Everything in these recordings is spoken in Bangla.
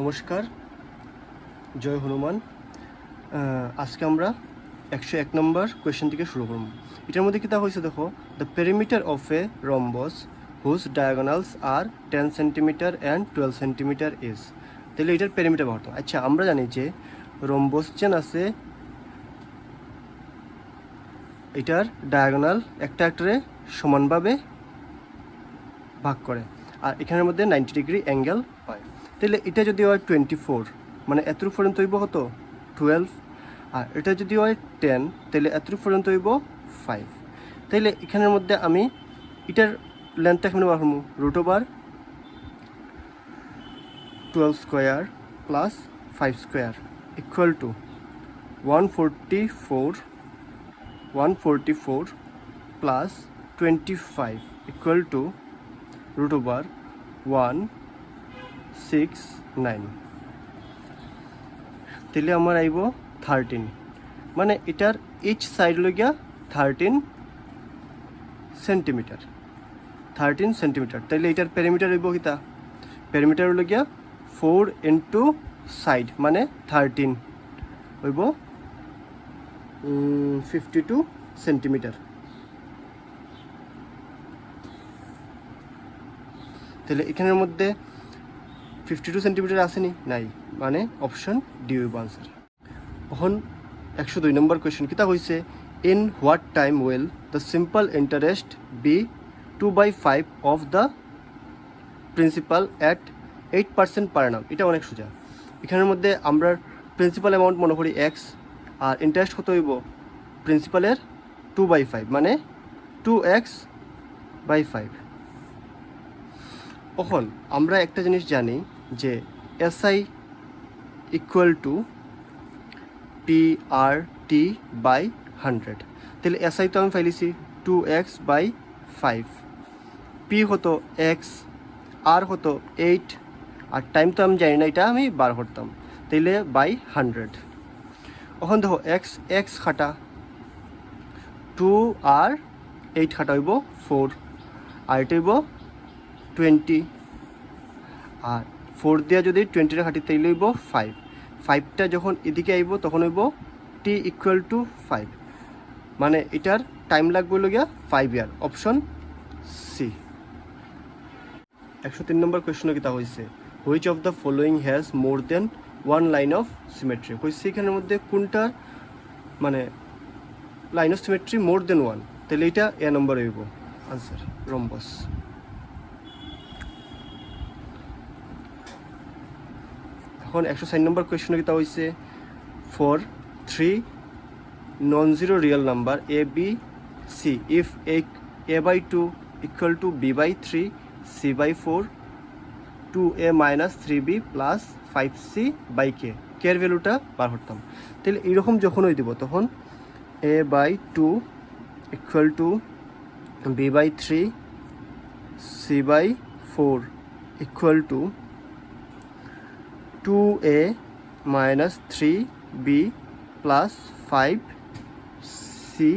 নমস্কার, জয় হনুমান। আজকে আমরা একশো এক নম্বর কোয়েশ্চেন থেকে শুরু করব। এটার মধ্যে কিতা হয়েছে দেখো the perimeter of a rhombus whose diagonals are ten centimetre and twelve centimetre is তাহলে এটার পেরিমিটার হয়। আচ্ছা আমরা জানি যে রম্বস চেন আছে, এটার ডায়াগোনাল একটা একটারে সমানভাবে ভাগ করে। আর এখানের মধ্যে নাইনটি ডিগ্রি অ্যাঙ্গেল তাহলে এটা যদি হয় টোয়েন্টি ফোর মানে এতটুকু পর্যন্ত হইব কত? টুয়েলভ আর এটা যদি হয় টেন তাহলে এতটুকু পর্যন্ত হইব ফাইভ তাইলে এখানের মধ্যে আমি এটার লেন্থটা এখানে বার করব? Root over twelve square plus five square equal to one forty four one forty four plus twenty five equal to root over one six nine. তাহলে আমার আইব থার্টিন। মানে এটার ইচ সাইড লগিয়া থার্টিন সেন্টিমিটার। Thirteen centimetre. তাইলে এটার প্যারামিটার হইব কিতা? প্যারামিটার লগিয়া ফোর ইন্টু সাইড মানে থার্টিন। হইব ফিফটি টু সেন্টিমিটার। তাহলে এখানের মধ্যে ফিফটি টু সেন্টিমিটার আসেনি? নাই। মানে অপশন ডি হইব আনসার এখন একশো দুই নম্বর কোয়েশ্চেন কিতা হয়েছে in what time will the simple interest be two by five of the principal at eight percent per annum এটা অনেক সোজা। এখানের মধ্যে আমরা প্রিন্সিপাল অ্যামাউন্ট মনে করি এক্স আর ইন্টারেস্ট কত হইব? প্রিন্সিপালের টু বাই ফাইভ মানে টু এক্স বাই ফাইভ এখন আমরা একটা জিনিস জানি যে SI equal to P R T by hundred তাহলে এসআই তো আমি ফাইলিছি two x by five P হতো এক্স আর হতো এইট আর টাইম তো আমি জানি না, এটা আমি বার করতাম। তাইলে বাই হান্ড্রেড এখন দেখো এক্স এক্স খাটা। টু আর এইট খাটা হইব ফোর আর এটা হইব টোয়েন্টি আর ফোর দিয়া যদি টোয়েন্টিটা খাটি তাইলে হইব ফাইভ ফাইভটা যখন এদিকে আইব, তখন হইব টি ইকুয়াল টু ফাইভ মানে এটার টাইম লাগবে লগিয়া ফাইভ ইয়ার অপশন সি একশো তিন নম্বর কোয়েশন কিতা হয়েছে which of the following has more than one line of symmetry হয়েছে এখানের মধ্যে কোনটার মানে line of symmetry more than one তাহলে এটা এ নম্বর হইব। আনসার রম্বস এখন একশো সাইন নম্বর কোয়েশন কিতা হয়েছে for three non zero real number A B C if A A by two equal to B by three C by four two A minus three B plus five C by K K এর ভ্যালুটা বার করতাম। তাহলে এরকম ওই দিব, তখন A by two equal to B by three C by four equal to two A minus three B plus five C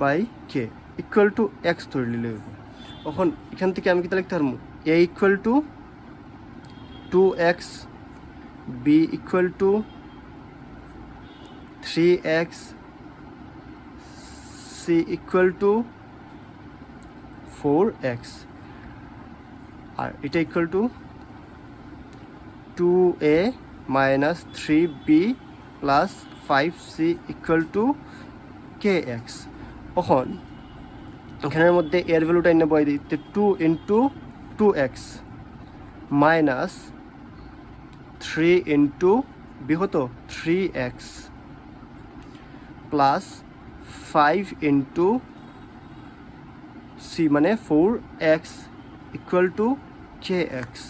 by K equal two x ধরে নিলে এখন এখান থেকে আমি কিতা লিখতে পারব? A equal to two x B equal to three x C equal to four x আর এটা equal to two A minus three B plus five C equal to K x এখন এখানের মধ্যে এর ভ্যালুটা এনে বয় দিতে two into two x minus three into বিহত three x plus five into C মানে four x equal to K x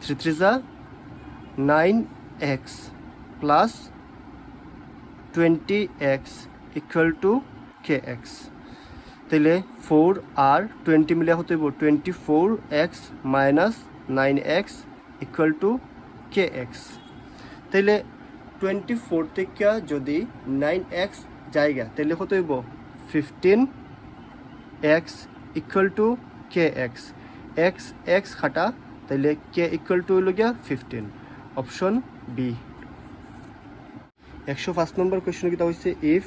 three three যা nine x plus twenty x equal to K x তাহলে ফোর আর টোয়েন্টি মিলে হতে twenty four x minus nine x equal to K x তাহলে টোয়েন্টি ফোর থেকে যদি নাইন এক্স জায়গা, তাহলে কত হইব? Fifteen x equal to K x x x খাটা, তাইলে কে ইকুয়াল টু হইল গিয়া ফিফটিন অপশন বি একশো ফার্স্ট নম্বর কোয়েশ্চন কিতা হচ্ছে if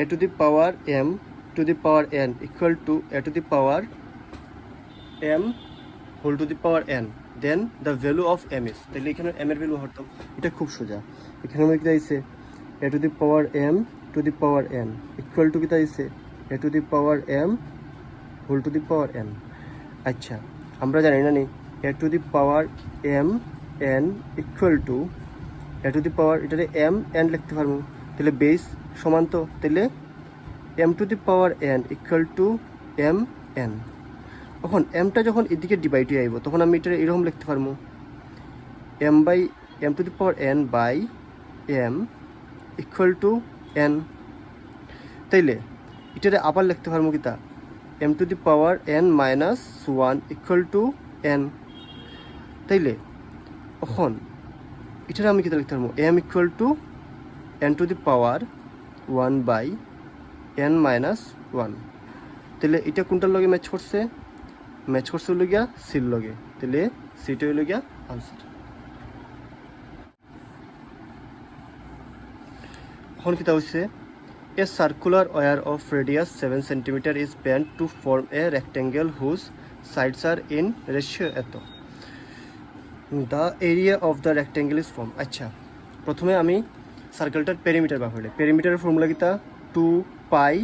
A to the power M to the power N equal to A to the power M whole to the power N then the value of M is তাহলে এখানে এম এর ভ্যালু হরতাম। এটা খুব সোজা। এখানে আমরা কিতা আইছে A to the power M to the power N equal to কিতা আইছে A to the power M whole to the power N. আচ্ছা আমরা জানি না নি, A to the power M, N equal to A to the power, এটাতে এম, এন লিখতে পারব। তাহলে বেস সমান তো, তাহলে M to the power N equal to M, N. তখন এমটা যখন এদিকে ডিভাইড হয়ে আইব তখন আমি এটা এরকম লিখতে পারব। M by, M to the power N by M equal to N. তাইলে, এটারে আবার লিখতে পারব কিতা M to the power N minus one equal to N তাইলে, এখন, এটারে আমি কিতা লিখতে পারব? M equal to N to the power one by N minus one তাহলে এটা কোনটার লগে ম্যাচ করছে? ম্যাচ করছে হলো গিয়া সির লগে। তাহলে সিটা হইল গিয়া আনসার এখন কিতা হচ্ছে a circular wire of radius seven centimetre is bent to form a rectangle whose sides are in ratio এত। The area of the rectangle is form আচ্ছা প্রথমে আমি সার্কেলটার পেরিমিটার বার হইলে পেরিমিটারের ফর্মুলা কিতা টু পাই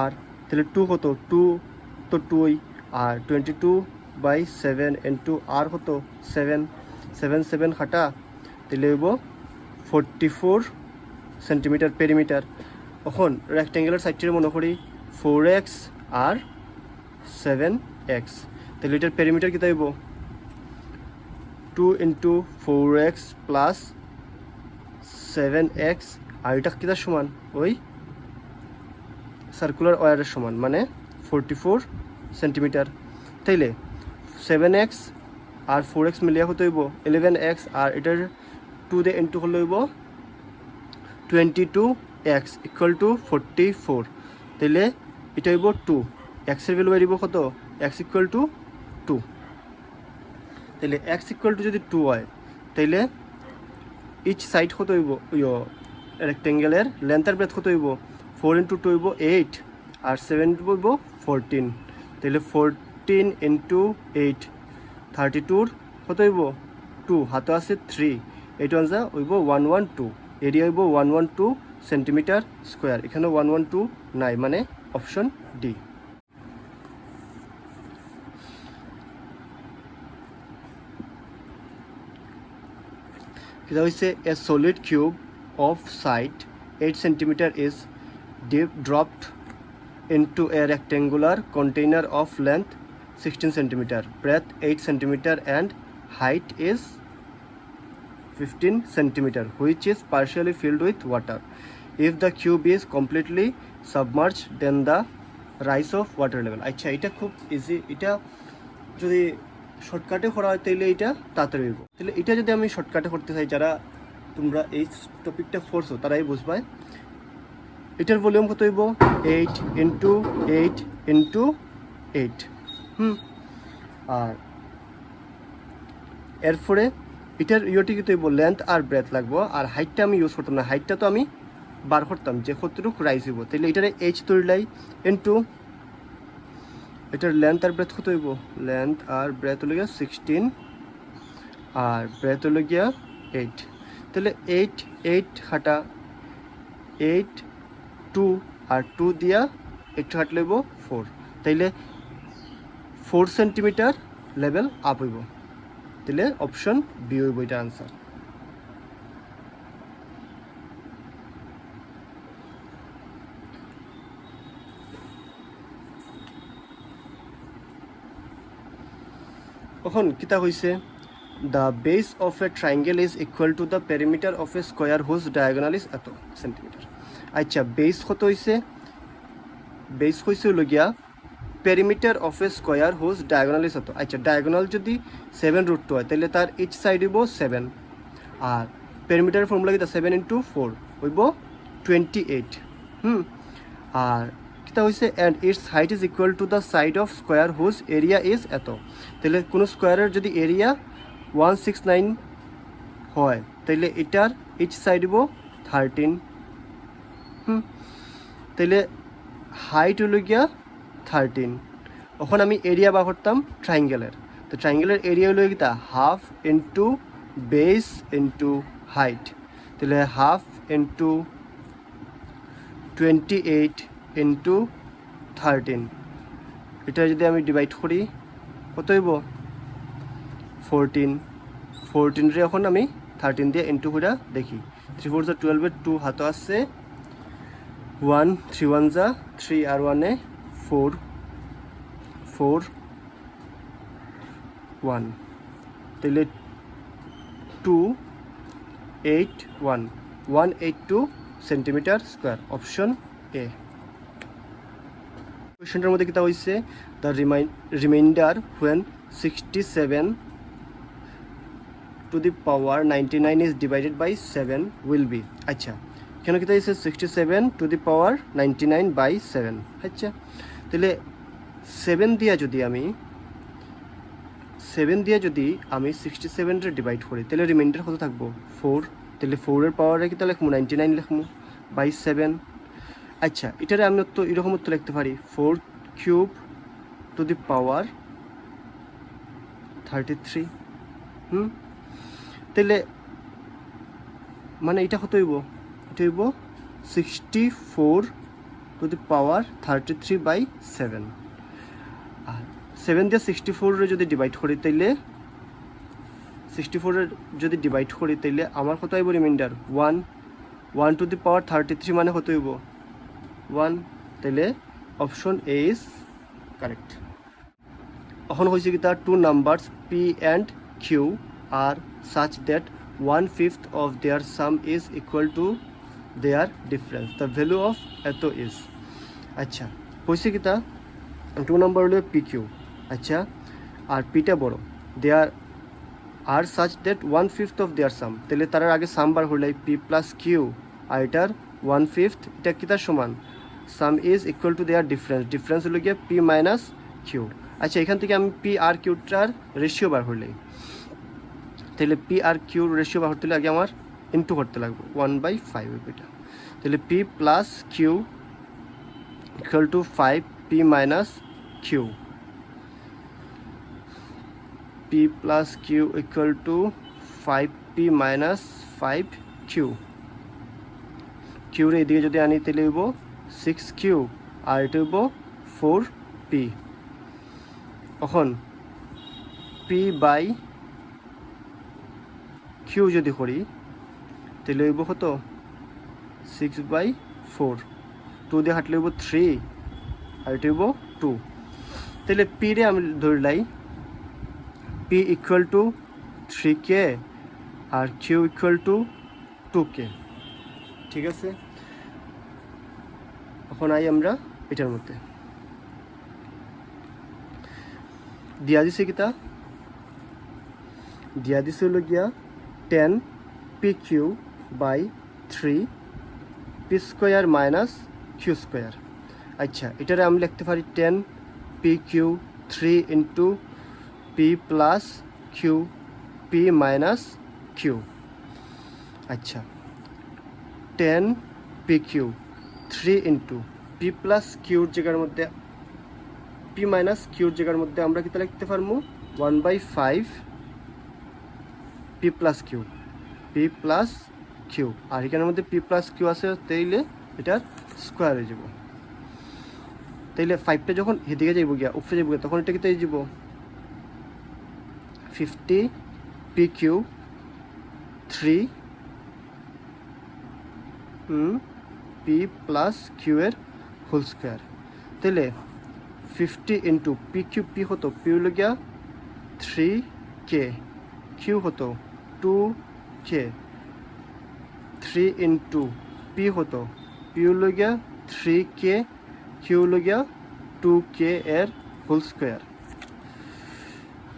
আর তাহলে টু কত টু তো টুই আর twenty two by seven into r কত সেভেন সেভেন সেভেন খাটা তাহলে হইব ফোরটি ফোর সেন্টিমিটার পেরিমিটার এখন রেক্টেঙ্গুলার সাইডটির মনে করি ফোর এক্স আর সেভেন এক্স তাহলে এটার পেরিমিটার কী হইব two into four x plus seven x আর এটা কিতার সমান? ওই সার্কুলার ওয়ারের সমান মানে ফোরটি ফোর সেন্টিমিটার তাইলে সেভেন এক্স আর ফোর এক্স মিলিয়ে হতে হইব? ইলেভেন এক্স আর এটার টু দিয়ে ইন্টু হলে হইব twenty two x equal to forty four তাইলে এটা হইব টু এক্সের ভ্যালু বাড়িব কত? এক্স ইকুয়াল টু টু তাইলে এক্স ইকুয়াল টু যদি টু হয় তাইলে ইচ সাইড কত হইব? ইয় রেক্টেঙ্গেলের লেন্থ আর ব্রেথ কত হইব? ফোর ইন্টু টু হইব এইট আর সেভেন হইব ফোরটিন তাহলে ফোরটিন ইন্টু এইট থার্টি টুর কত হইব? টু হাতে আছে থ্রি এইট ওয়ান যা হইব ওয়ান ওয়ান টু এরিয়া হইব one one two centimetre square এখানে ওয়ান ওয়ান টু নাই মানে অপশন ডি এটা হচ্ছে a solid cube of side eight centimetre is deep dropped into a rectangular container of length 16 centimeter breadth 8 centimeter and height is 15 centimeter, which is partially filled with water. If the cube is completely submerged, then the rise of water level. আচ্ছা এটা খুব ইজি এটা যদি শর্টকাটে করা হয় তাহলে এটা তাড়াতাড়ি হইব। তাহলে এটা যদি আমি শর্টকাটে করতে চাই, যারা তোমরা এই টপিকটা পড়ছো, তারাই বুঝবাই। এটার ভলিউম কত হইব? Eight into eight into eight hmm. আর এরপরে এটার ইয়েটি হইব লেন্থ আর ব্রেথ লাগবো। আর হাইটটা আমি ইউজ করতাম না। হাইটটা তো আমি বার করতাম যে কতটুকু রাইজ হইব। তাহলে এটারে এইচ তৈরিলাই ইন্টু এটার লেন্থ আর ব্রেথ কত হইব? লেন্থ আর ব্রেথ হলো গিয়া সিক্সটিন আর ব্রেথ হলো গিয়া এইট তাহলে এইট এইট হাঁটা এইট টু আর টু দিয়া একটু হাঁট লইব ফোর তাইলে ফোর সেন্টিমিটার লেভেল আপ হইব। তাহলে অপশন বি হইব এটা আনসার এখন কিতা হইছে? The base of a triangle is equal to the perimeter of a square whose diagonal is এত সেন্টিমিটার আচ্ছা বেস কত হইছে? বেস হইছে হলো গিয়া perimeter of a square whose diagonal এত আচ্ছা ডায়াগোনাল যদি সেভেন রুট টু হয়, তাহলে তার ইচ সাইড হইব সেভেন আর পেরিমিটার ফর্মুলা কিতা সেভেন ইন্টু ফোর হইব টোয়েন্টি এইট হুম? আর কিতা হয়েছে and its height is equal to the side of square whose area is এত। তাহলে কোনো স্কোয়ারের যদি এরিয়া ওয়ান সিক্স নাইন হয়, তাহলে এটার ইচ সাইড দিব থার্টিন হুম? তাহলে হাইট হলো গিয়া থার্টিন এখন আমি এরিয়া বা করতাম ট্রাইঙ্গেলের তো ট্রাইঙ্গেলের এরিয়া হলো কিতা half into base into height তাহলে half into twenty eight into thirteen এটা যদি আমি ডিভাইড করি, কত হইব? ফোরটিন ফোরটিনরে এখন আমি থার্টিন দিয়ে ইন্টু করে দেখি। থ্রি ফোর জা টুয়েলভের টু হাত আসছে ওয়ান থ্রি ওয়ান জা থ্রি আর ওয়ানে ফোর ফোর ওয়ান তাহলে two eight one one eight two centimetre square option A কোয়েশনটার মধ্যে কিতা হয়েছে the remainder when sixty seven to the power ninety nine is divided by seven will be আচ্ছা কেন কিতা হয়েছে sixty seven to the power ninety nine by seven আচ্ছা তাহলে সেভেন দিয়া যদি আমি সেভেন দিয়ে যদি আমি সিক্সটি সেভেনরে ডিভাইড করি, তাহলে রিমাইন্ডার কত থাকব? ফোর তাহলে ফোরের পাওয়ারে কিতা লিখব নাইনটি নাইন লিখব? বাই সেভেন আচ্ছা এটারে আমি তো এরকম উত্তর লিখতে পারি। Four cube to the power thirty three hmm? তাহলে মানে এটা কত হইব? এটা হইব sixty four to the power thirty three by seven R seven দিয়ে সিক্সটি ফোরে যদি ডিভাইড করি তাইলে সিক্সটি ফোরের যদি ডিভাইড করি তাইলে আমার কত হইব remainder one one to the power thirty three মানে কত হইব? ওয়ান তাইলে অপশন এ ইজ কারেক্ট এখন হয়েছে কি তার two numbers p and q are such that one fifth of their sum is equal to their difference the value of এত ইজ আচ্ছা হয়েছে কি তা? টু নাম্বার হলো পি কিউ আচ্ছা আর পিটা বড়। There are such that one fifth of their sum তাহলে তার আগে সাম বার হলে পি প্লাস কিউ আর এটার ওয়ান ফিফথ এটা কি তার সমান? Sum is equal to their difference difference হলো গিয়ে পি মাইনাস কিউ আচ্ছা এখান থেকে আমি পি আর কিউটার রেশিও বার হলে। তাহলে পি আর কিউর রেশিও বার হতে হলে আগে আমার ইন্টু করতে লাগবে। ওয়ান বাই ফাইভ এটা। তাহলে p plus q p minus q p plus q equal to five p minus five q কিউর এদিকে যদি আনি, তাহলে হইব সিক্স কিউ আর এটা হইব ফোর পি এখন পি বাই কিউ যদি করি, তাহলে হইব কত? সিক্স বাই ফোর টু দিয়ে হাঁটলে হইব থ্রি আর এটা হইব টু তাহলে পি রে আমি ধরলাই p equal to three k R q equal to two k ঠিক আছে এখন আই আমরা এটার মধ্যে দিয়া দিছে কিতা দিয়া দিছে হলো গিয়া ten p q by three p square minus q square আচ্ছা এটারে আমি লিখতে পারি ten p q three into p plus q p minus q আচ্ছা ten p q three into p plus কিউর জায়গার মধ্যে পি মাইনাস কিউর জায়গার মধ্যে আমরা কিতা লিখতে পারব? One by five p plus q p plus q আর এখানের মধ্যে পি প্লাস কিউ আছে, তাইলে এটার স্কোয়ার হয়ে যাব। তাইলে ফাইভটা যখন এদিকে যাইব গিয়া, উপরে যাইব গিয়া, তখন এটা কিতে যাব fifty p q three p plus q এর হোল স্কোয়ার তাহলে fifty into p q p হতো পি হলো গিয়া থ্রি কে কিউ হতো two k three into p হতো পি হলো গিয়া থ্রি কে কিউ হলো গিয়া টু কে এর হোল স্কোয়ার।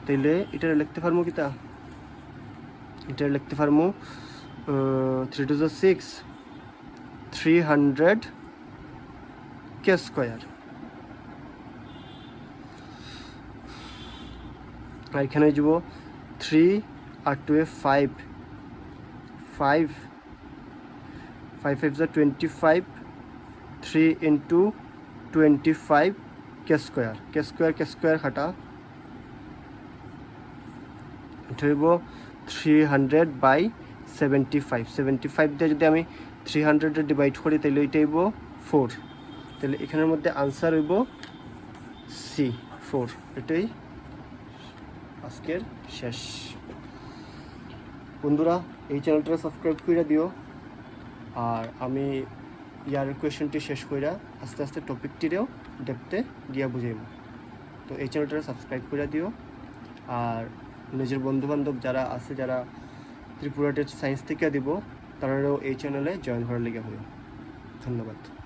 তাইলে এটা লিখতে পারব কিতা এটা লিখতে পারব থ্রি টু জা six three hundred k square আর এখানে যাব থ্রি আর টু এ ফাইভ ফাইভ ফাইভ ফাইভ যা twenty five three into twenty five k square k square by seventy five seventy five দিয়ে যদি আমি থ্রি হান্ড্রেডে ডিভাইড করি তাহলে এটা হইব ফোর তাহলে এখানের মধ্যে আনসার হইব সি ফোর এটাই আজকের শেষ বন্ধুরা এই চ্যানেলটা সাবস্ক্রাইব করে দিও আর আমি ইয়ার কোয়েশনটি শেষ কইরা আস্তে আস্তে টপিকটিরেও ডেপতে গিয়া বুঝাইব। তো এই চ্যানেলটা সাবস্ক্রাইব করে দিও। আর নিজের বন্ধুবান্ধব যারা আছে, যারা ত্রিপুরা টেট সায়েন্স থেকে দিব তারাও এই চ্যানেলে জয়েন করার লেগে হই ধন্যবাদ।